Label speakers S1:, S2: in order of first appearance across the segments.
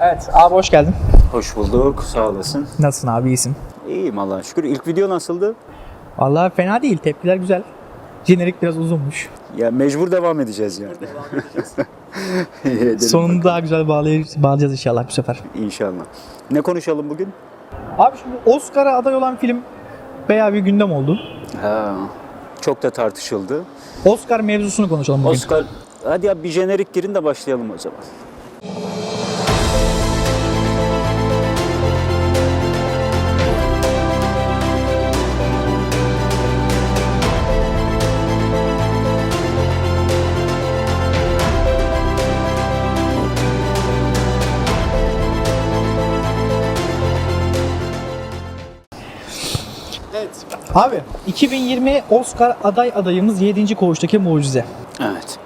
S1: Evet abi hoş geldin.
S2: Hoş bulduk, sağ olasın.
S1: Nasılsın abi iyisin?
S2: İyiyim Allah'a şükür. İlk video nasıldı?
S1: Vallahi fena değil tepkiler güzel. Jenerik biraz uzunmuş.
S2: Ya mecbur devam edeceğiz yani. Edelim
S1: Sonunu
S2: bakalım.
S1: daha güzel bağlay- bağlayacağız inşallah bu sefer.
S2: İnşallah. Ne konuşalım bugün?
S1: Abi şimdi Oscar'a aday olan film bayağı bir gündem oldu.
S2: Ha, çok da tartışıldı.
S1: Oscar mevzusunu konuşalım bugün.
S2: Oscar, hadi ya bir jenerik girin de başlayalım o zaman.
S1: Abi 2020 Oscar aday adayımız 7. Koğuştaki Mucize.
S2: Evet.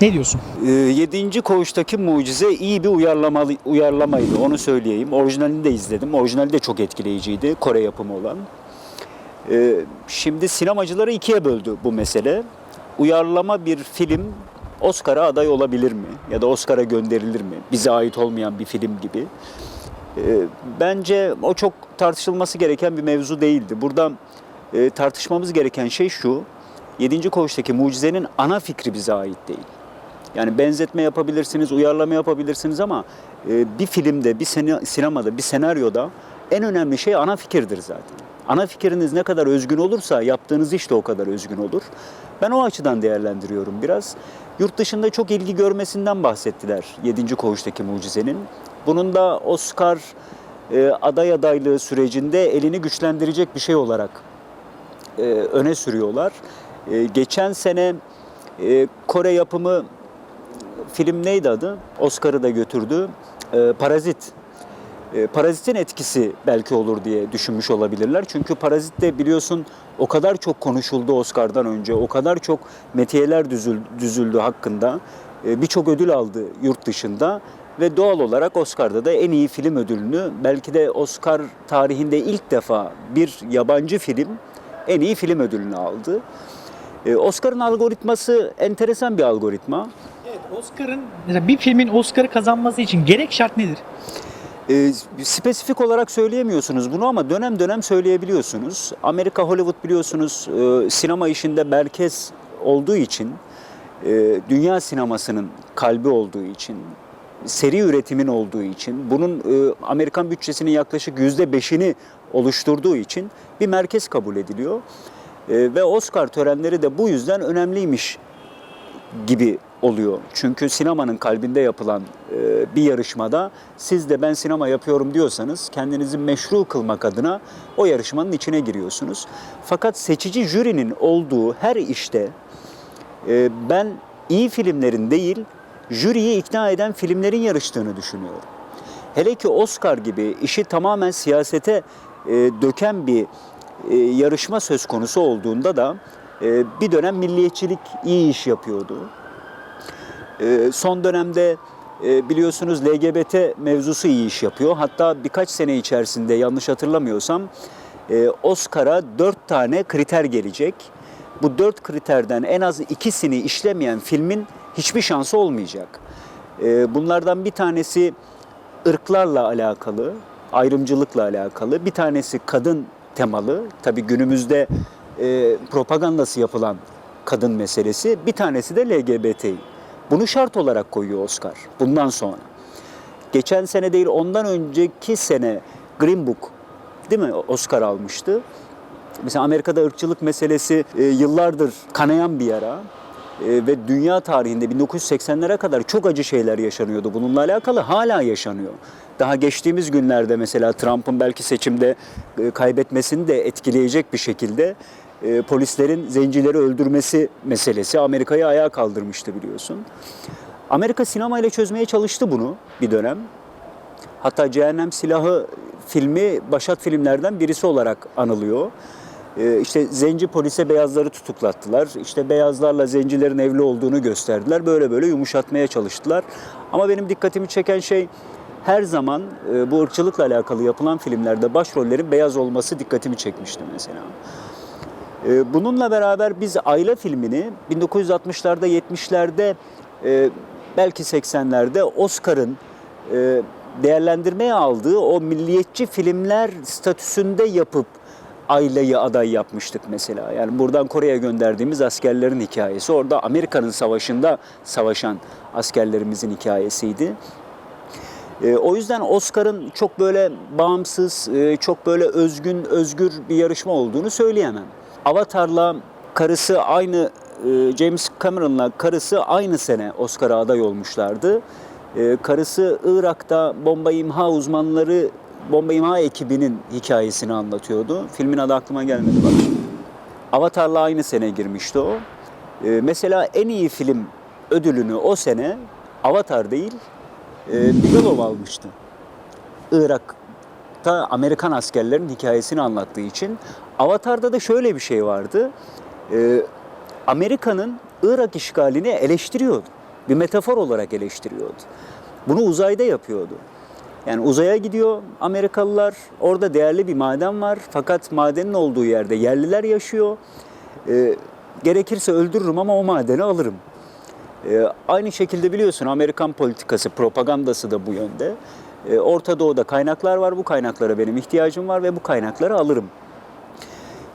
S1: Ne diyorsun?
S2: Ee, yedinci Koğuş'taki Mucize iyi bir uyarlamalı, uyarlamaydı onu söyleyeyim. Orijinalini de izledim. Orijinali de çok etkileyiciydi. Kore yapımı olan. Ee, şimdi sinemacıları ikiye böldü bu mesele. Uyarlama bir film Oscar'a aday olabilir mi? Ya da Oscar'a gönderilir mi? Bize ait olmayan bir film gibi. Ee, bence o çok tartışılması gereken bir mevzu değildi. Burada e, tartışmamız gereken şey şu. 7. Koğuş'taki mucizenin ana fikri bize ait değil. Yani benzetme yapabilirsiniz, uyarlama yapabilirsiniz ama e, bir filmde, bir sinemada, bir senaryoda en önemli şey ana fikirdir zaten. Ana fikriniz ne kadar özgün olursa yaptığınız iş de o kadar özgün olur. Ben o açıdan değerlendiriyorum biraz. Yurt dışında çok ilgi görmesinden bahsettiler 7. Koğuş'taki mucizenin. Bunun da Oscar e, aday adaylığı sürecinde elini güçlendirecek bir şey olarak e, öne sürüyorlar. E, geçen sene e, Kore yapımı film neydi adı? Oscar'ı da götürdü. E, Parazit. E, Parazit'in etkisi belki olur diye düşünmüş olabilirler. Çünkü Parazit de biliyorsun o kadar çok konuşuldu Oscar'dan önce. O kadar çok metiyeler düzül, düzüldü hakkında. E, Birçok ödül aldı yurt dışında. Ve doğal olarak Oscar'da da en iyi film ödülünü belki de Oscar tarihinde ilk defa bir yabancı film en iyi film ödülünü aldı. E, Oscar'ın algoritması enteresan bir algoritma.
S1: Evet Oscar'ın bir filmin Oscar'ı kazanması için gerek şart nedir?
S2: E, spesifik olarak söyleyemiyorsunuz bunu ama dönem dönem söyleyebiliyorsunuz. Amerika Hollywood biliyorsunuz e, sinema işinde merkez olduğu için, e, dünya sinemasının kalbi olduğu için, seri üretimin olduğu için, bunun e, Amerikan bütçesinin yaklaşık yüzde beşini oluşturduğu için bir merkez kabul ediliyor. E, ve Oscar törenleri de bu yüzden önemliymiş gibi oluyor. Çünkü sinemanın kalbinde yapılan e, bir yarışmada siz de ben sinema yapıyorum diyorsanız kendinizi meşru kılmak adına o yarışmanın içine giriyorsunuz. Fakat seçici jürinin olduğu her işte e, ben iyi filmlerin değil, jüriyi ikna eden filmlerin yarıştığını düşünüyorum. Hele ki Oscar gibi işi tamamen siyasete e, döken bir yarışma söz konusu olduğunda da bir dönem milliyetçilik iyi iş yapıyordu. E, son dönemde e, biliyorsunuz LGBT mevzusu iyi iş yapıyor. Hatta birkaç sene içerisinde yanlış hatırlamıyorsam e, Oscar'a dört tane kriter gelecek. Bu dört kriterden en az ikisini işlemeyen filmin hiçbir şansı olmayacak. E, bunlardan bir tanesi ırklarla alakalı, ayrımcılıkla alakalı. Bir tanesi kadın temalı. Tabii günümüzde e, propagandası yapılan kadın meselesi. Bir tanesi de LGBTİ. Bunu şart olarak koyuyor Oscar bundan sonra. Geçen sene değil ondan önceki sene Green Book değil mi Oscar almıştı. Mesela Amerika'da ırkçılık meselesi e, yıllardır kanayan bir yara. E, ve dünya tarihinde 1980'lere kadar çok acı şeyler yaşanıyordu. Bununla alakalı hala yaşanıyor. Daha geçtiğimiz günlerde mesela Trump'ın belki seçimde e, kaybetmesini de etkileyecek bir şekilde e, polislerin zencileri öldürmesi meselesi Amerika'yı ayağa kaldırmıştı biliyorsun. Amerika sinemayla çözmeye çalıştı bunu bir dönem. Hatta Cehennem Silahı filmi başat filmlerden birisi olarak anılıyor. Ee, işte zenci polise beyazları tutuklattılar. İşte beyazlarla zencilerin evli olduğunu gösterdiler. Böyle böyle yumuşatmaya çalıştılar. Ama benim dikkatimi çeken şey her zaman e, bu ırkçılıkla alakalı yapılan filmlerde başrollerin beyaz olması dikkatimi çekmişti mesela. Ee, Bununla beraber biz Ayla filmini 1960'larda 70'lerde e, belki 80'lerde Oscar'ın e, değerlendirmeye aldığı o milliyetçi filmler statüsünde yapıp Ayla'yı aday yapmıştık mesela. Yani buradan Kore'ye gönderdiğimiz askerlerin hikayesi. Orada Amerika'nın savaşında savaşan askerlerimizin hikayesiydi. E, o yüzden Oscar'ın çok böyle bağımsız, e, çok böyle özgün, özgür bir yarışma olduğunu söyleyemem. Avatar'la karısı aynı, e, James Cameron'la karısı aynı sene Oscar'a aday olmuşlardı. E, karısı Irak'ta bomba imha uzmanları, bomba imha ekibinin hikayesini anlatıyordu. Filmin adı aklıma gelmedi bak. Avatar'la aynı sene girmişti o. E, mesela en iyi film ödülünü o sene Avatar değil, Bigelow almıştı. Irak'ta Amerikan askerlerin hikayesini anlattığı için. Avatar'da da şöyle bir şey vardı. E, Amerika'nın Irak işgalini eleştiriyordu. Bir metafor olarak eleştiriyordu. Bunu uzayda yapıyordu. Yani uzaya gidiyor Amerikalılar. Orada değerli bir maden var. Fakat madenin olduğu yerde yerliler yaşıyor. E, gerekirse öldürürüm ama o madeni alırım. Ee, aynı şekilde biliyorsun Amerikan politikası, propagandası da bu yönde. Ee, Orta Doğu'da kaynaklar var, bu kaynaklara benim ihtiyacım var ve bu kaynakları alırım.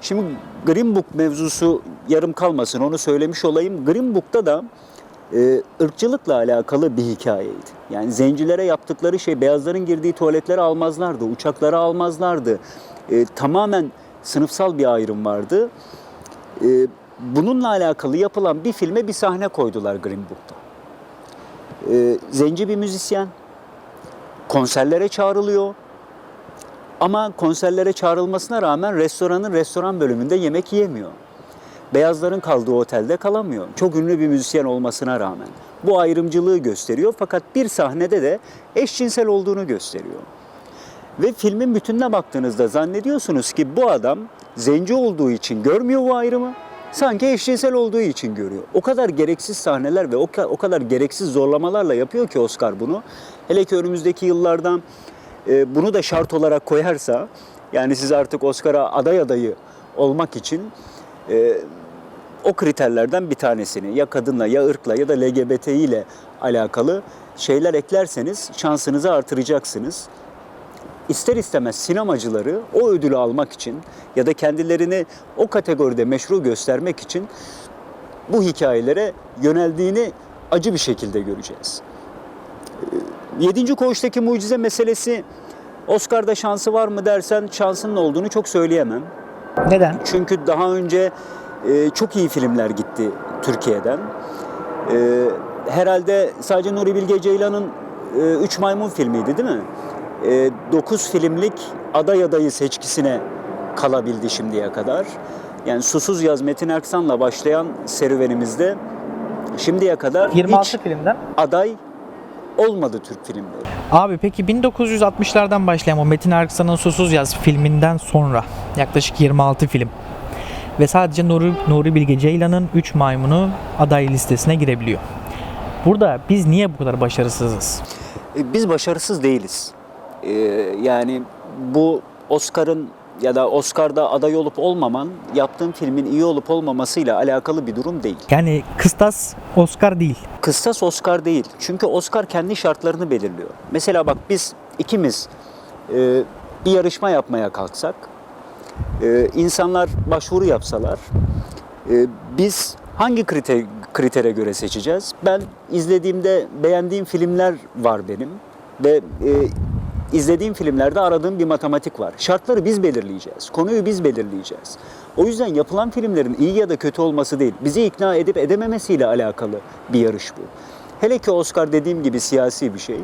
S2: Şimdi Green Book mevzusu yarım kalmasın onu söylemiş olayım. Green Book'ta da e, ırkçılıkla alakalı bir hikayeydi. Yani zencilere yaptıkları şey beyazların girdiği tuvaletlere almazlardı, uçaklara almazlardı. E, tamamen sınıfsal bir ayrım vardı. E, bununla alakalı yapılan bir filme bir sahne koydular Green Book'ta. E, zenci bir müzisyen konserlere çağrılıyor. Ama konserlere çağrılmasına rağmen restoranın restoran bölümünde yemek yiyemiyor. Beyazların kaldığı otelde kalamıyor. Çok ünlü bir müzisyen olmasına rağmen. Bu ayrımcılığı gösteriyor fakat bir sahnede de eşcinsel olduğunu gösteriyor. Ve filmin bütününe baktığınızda zannediyorsunuz ki bu adam zenci olduğu için görmüyor bu ayrımı. Sanki eşcinsel olduğu için görüyor. O kadar gereksiz sahneler ve o, ka- o kadar gereksiz zorlamalarla yapıyor ki Oscar bunu. Hele ki önümüzdeki yıllardan e, bunu da şart olarak koyarsa, yani siz artık Oscar'a aday adayı olmak için e, o kriterlerden bir tanesini ya kadınla ya ırkla ya da LGBTİ ile alakalı şeyler eklerseniz şansınızı artıracaksınız ister istemez sinemacıları o ödülü almak için ya da kendilerini o kategoride meşru göstermek için bu hikayelere yöneldiğini acı bir şekilde göreceğiz. Yedinci koğuştaki mucize meselesi Oscar'da şansı var mı dersen şansının olduğunu çok söyleyemem.
S1: Neden?
S2: Çünkü daha önce e, çok iyi filmler gitti Türkiye'den. E, herhalde sadece Nuri Bilge Ceylan'ın e, Üç Maymun filmiydi değil mi? 9 filmlik aday adayı seçkisine kalabildi şimdiye kadar. Yani Susuz Yaz Metin Erksan'la başlayan serüvenimizde şimdiye kadar
S1: 26
S2: hiç
S1: filmden.
S2: aday olmadı Türk filmleri.
S1: Abi peki 1960'lardan başlayan o Metin Erksan'ın Susuz Yaz filminden sonra yaklaşık 26 film ve sadece Nuri, Nuri Bilge Ceylan'ın 3 maymunu aday listesine girebiliyor. Burada biz niye bu kadar başarısızız?
S2: E, Biz başarısız değiliz. E, Yani bu Oscar'ın ya da Oscar'da aday olup olmaman yaptığın filmin iyi olup olmamasıyla alakalı bir durum değil.
S1: Yani kıstas Oscar değil.
S2: Kıstas Oscar değil. Çünkü Oscar kendi şartlarını belirliyor. Mesela bak biz ikimiz e, bir yarışma yapmaya kalksak, e, insanlar başvuru yapsalar, e, biz hangi kriter, kritere göre seçeceğiz? Ben izlediğimde beğendiğim filmler var benim ve e, izlediğim filmlerde aradığım bir matematik var. Şartları biz belirleyeceğiz. Konuyu biz belirleyeceğiz. O yüzden yapılan filmlerin iyi ya da kötü olması değil, bizi ikna edip edememesiyle alakalı bir yarış bu. Hele ki Oscar dediğim gibi siyasi bir şey.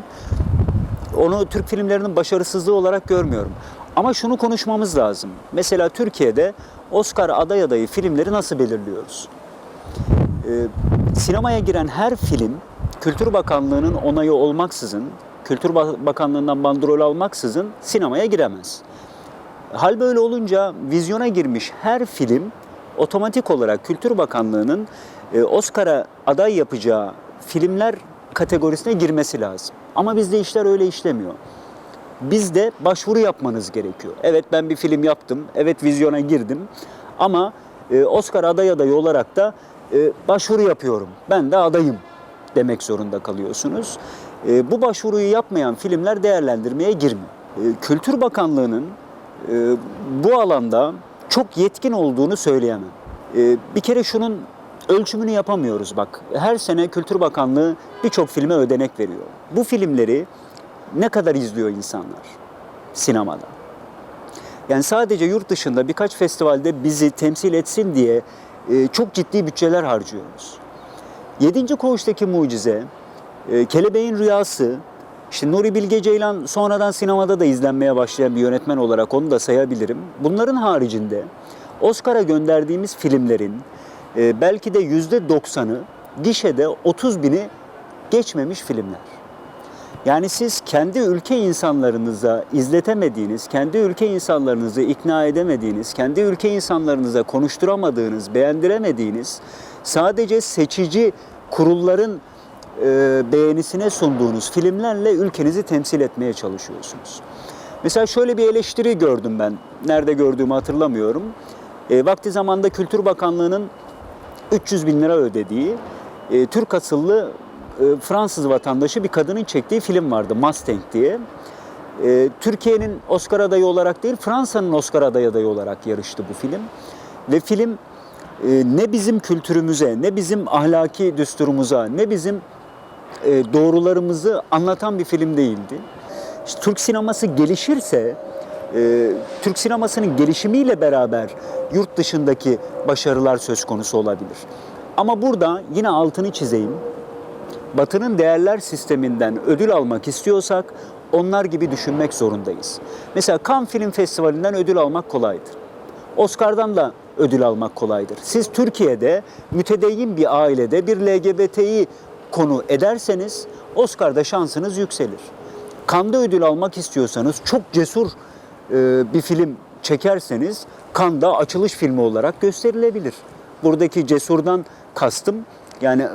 S2: Onu Türk filmlerinin başarısızlığı olarak görmüyorum. Ama şunu konuşmamız lazım. Mesela Türkiye'de Oscar aday adayı filmleri nasıl belirliyoruz? Ee, sinemaya giren her film Kültür Bakanlığı'nın onayı olmaksızın, Kültür Ba- Bakanlığı'ndan bandrol almaksızın sinemaya giremez. Hal böyle olunca vizyona girmiş her film otomatik olarak Kültür Bakanlığı'nın e, Oscar'a aday yapacağı filmler kategorisine girmesi lazım. Ama bizde işler öyle işlemiyor. Bizde başvuru yapmanız gerekiyor. Evet ben bir film yaptım, evet vizyona girdim ama e, Oscar aday adayı olarak da e, başvuru yapıyorum. Ben de adayım demek zorunda kalıyorsunuz. E, bu başvuruyu yapmayan filmler değerlendirmeye girmiyor. E, Kültür Bakanlığı'nın e, bu alanda çok yetkin olduğunu söyleyemem. E, bir kere şunun ölçümünü yapamıyoruz bak. Her sene Kültür Bakanlığı birçok filme ödenek veriyor. Bu filmleri ne kadar izliyor insanlar sinemada? Yani sadece yurt dışında birkaç festivalde bizi temsil etsin diye e, çok ciddi bütçeler harcıyoruz. Yedinci Koğuş'taki Mucize, e, Kelebeğin Rüyası, işte Nuri Bilge Ceylan sonradan sinemada da izlenmeye başlayan bir yönetmen olarak onu da sayabilirim. Bunların haricinde Oscar'a gönderdiğimiz filmlerin e, belki de yüzde doksanı gişede 30 bini geçmemiş filmler. Yani siz kendi ülke insanlarınıza izletemediğiniz, kendi ülke insanlarınızı ikna edemediğiniz, kendi ülke insanlarınıza konuşturamadığınız, beğendiremediğiniz, sadece seçici kurulların beğenisine sunduğunuz filmlerle ülkenizi temsil etmeye çalışıyorsunuz. Mesela şöyle bir eleştiri gördüm ben. Nerede gördüğümü hatırlamıyorum. E, vakti zamanda Kültür Bakanlığı'nın 300 bin lira ödediği e, Türk asıllı e, Fransız vatandaşı bir kadının çektiği film vardı Mustang diye. E, Türkiye'nin Oscar adayı olarak değil Fransa'nın Oscar adayı adayı olarak yarıştı bu film. Ve film e, ne bizim kültürümüze, ne bizim ahlaki düsturumuza, ne bizim e, doğrularımızı anlatan bir film değildi. İşte Türk sineması gelişirse, e, Türk sinemasının gelişimiyle beraber yurt dışındaki başarılar söz konusu olabilir. Ama burada yine altını çizeyim. Batı'nın değerler sisteminden ödül almak istiyorsak onlar gibi düşünmek zorundayız. Mesela Cannes Film Festivali'nden ödül almak kolaydır. Oscar'dan da ödül almak kolaydır. Siz Türkiye'de mütedeyyin bir ailede bir LGBT'yi konu ederseniz Oscar'da şansınız yükselir. Cannes'da ödül almak istiyorsanız çok cesur e, bir film çekerseniz Cannes'da açılış filmi olarak gösterilebilir. Buradaki cesurdan kastım yani e,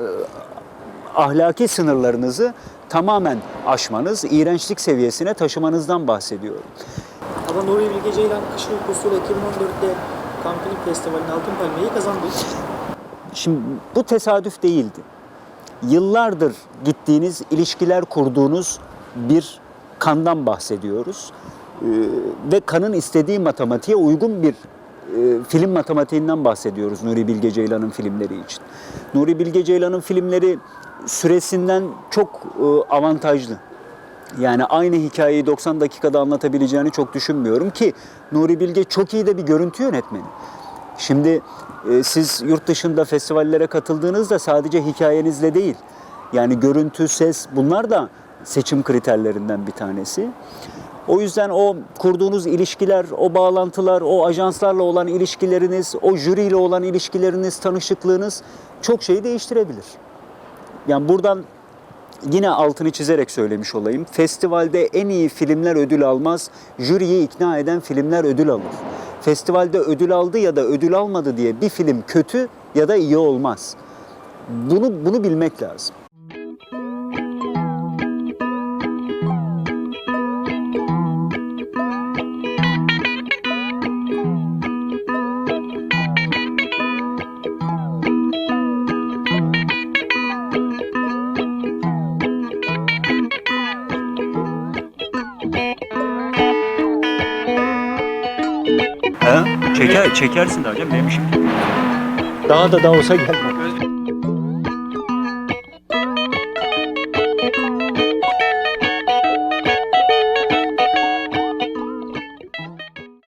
S2: ahlaki sınırlarınızı tamamen aşmanız, iğrençlik seviyesine taşımanızdan bahsediyorum.
S3: Ama Nuri Bilge Ceylan Kış Uykusu'yla 2014'te Cannes Film Festivali'nin Altın Palmiye'yi kazandı.
S2: Şimdi bu tesadüf değildi. Yıllardır gittiğiniz, ilişkiler kurduğunuz bir kandan bahsediyoruz. Ee, ve kanın istediği matematiğe uygun bir e, film matematiğinden bahsediyoruz Nuri Bilge Ceylan'ın filmleri için. Nuri Bilge Ceylan'ın filmleri süresinden çok e, avantajlı. Yani aynı hikayeyi 90 dakikada anlatabileceğini çok düşünmüyorum ki Nuri Bilge çok iyi de bir görüntü yönetmeni. Şimdi e, siz yurt dışında festivallere katıldığınızda sadece hikayenizle değil, yani görüntü, ses bunlar da seçim kriterlerinden bir tanesi. O yüzden o kurduğunuz ilişkiler, o bağlantılar, o ajanslarla olan ilişkileriniz, o jüriyle olan ilişkileriniz, tanışıklığınız çok şeyi değiştirebilir. Yani buradan yine altını çizerek söylemiş olayım. Festivalde en iyi filmler ödül almaz, jüriyi ikna eden filmler ödül alır. Festivalde ödül aldı ya da ödül almadı diye bir film kötü ya da iyi olmaz. Bunu bunu bilmek lazım. Çekersin de hocam benim. Daha da da olsa gelmem.